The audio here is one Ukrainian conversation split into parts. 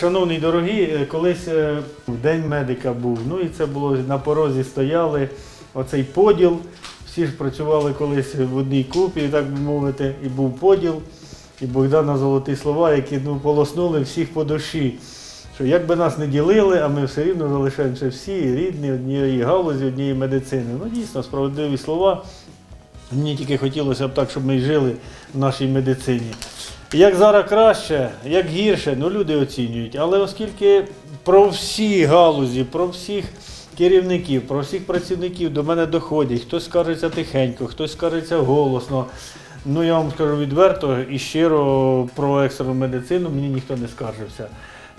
Шановні дорогі, е, колись е, день медика був. Ну і це було на порозі стояли оцей поділ. Всі ж працювали колись в одній купі, так би мовити, і був поділ. І Богдана золоті слова, які ну, полоснули всіх по душі. Що як би нас не ділили, а ми все рівно залишаємося всі рідні однієї галузі, однієї медицини. Ну дійсно справедливі слова. Мені тільки хотілося б так, щоб ми жили в нашій медицині. Як зараз краще, як гірше, ну люди оцінюють. Але оскільки про всі галузі, про всіх керівників, про всіх працівників до мене доходять, хтось скаржиться тихенько, хтось скаржиться голосно. Ну я вам скажу відверто і щиро про екстрену медицину мені ніхто не скаржився.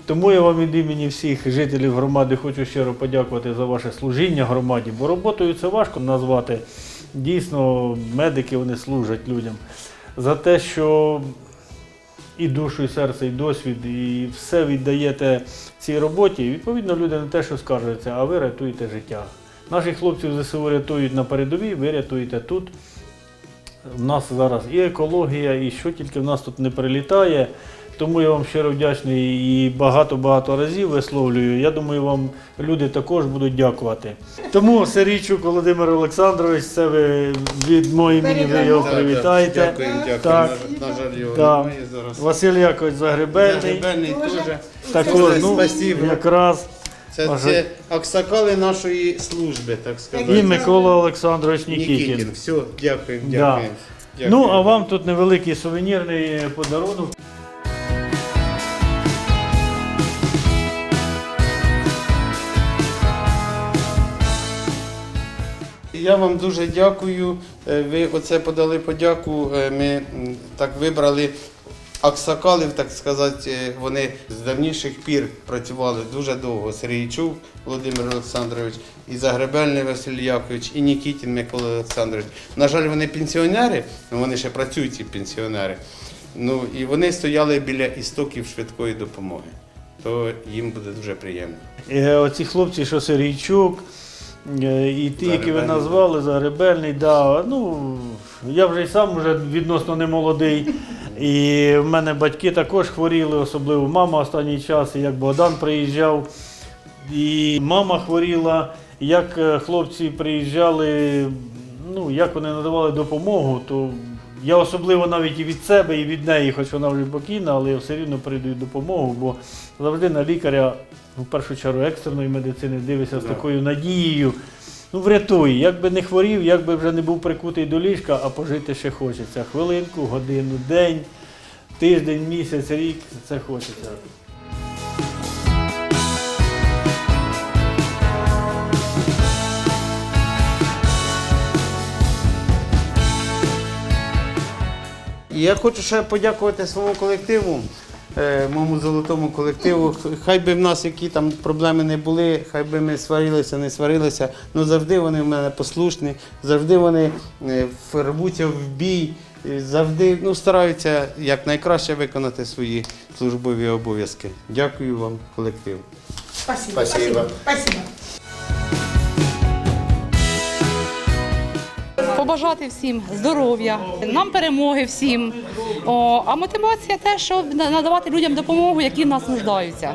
Тому я вам від імені всіх жителів громади хочу щиро подякувати за ваше служіння громаді, бо роботою це важко назвати. Дійсно, медики вони служать людям. За те, що і душу, і серце, і досвід, і все віддаєте цій роботі. Відповідно, люди не те, що скаржаться, а ви рятуєте життя. Наших хлопців ЗСУ рятують на передовій, ви рятуєте тут. У нас зараз і екологія, і що тільки в нас тут не прилітає. Тому я вам щиро вдячний і багато-багато разів висловлюю. Я думаю, вам люди також будуть дякувати. Тому Сергійчук Володимир Олександрович, це ви від моєї імені ви його привітаєте. Дякую, дякую. Так. На, жаль, його Так. немає зараз. Василь Якович Загребельний. Загребельний теж. Також, ну, Спасибо. якраз. Це, Ага. це аксакали нашої служби, так сказати. І. Микола Олександрович Нікітін. Нікітін. Все, дякую, Да. дякую. Дякую. Ну, а вам тут невеликий сувенірний подарунок. Я вам дуже дякую. Е, Ви оце подали подяку. Е, Ми так вибрали аксакалів, так сказати. Е, Вони з давніших пір працювали дуже довго. Сергійчук Володимир Олександрович, і Загребельний Василь Якович, і Нікітін Микола Олександрович. На жаль, вони пенсіонери, вони ще працюють ці пенсіонери. Ну і вони стояли біля істоків швидкої допомоги. То їм буде дуже приємно. Оці хлопці, що Сергійчук, і ті, які ви назвали, Загребельний, да, ну, я вже й сам вже відносно не молодий. І в мене батьки також хворіли, особливо мама останній час, і як Богдан приїжджав. І мама хворіла, як е, хлопці приїжджали, ну, як вони надавали допомогу, то я особливо навіть і від себе, і від неї, хоч вона вже покійна, але я все рівно передаю допомогу, бо завжди на лікаря, в першу чергу екстреної медицини, дивишся з такою надією. Ну, врятуй, як би не хворів, як би вже не був прикутий до ліжка, а пожити ще хочеться. Хвилинку, годину, день, тиждень, місяць, рік, це хочеться. І я хочу ще подякувати своєму колективу, е, моєму золотому колективу. Хай би в нас які там проблеми не були, хай би ми сварилися, не сварилися. Ну завжди вони в мене послушні, завжди вони е, рвуться в бій, е, завжди ну, стараються якнайкраще виконати свої службові обов'язки. Дякую вам, колектив. Спасибо. Спасибо. Спасибо. Побажати всім здоров'я, нам перемоги всім. А мотивація те, щоб надавати людям допомогу, які в нас нуждаються.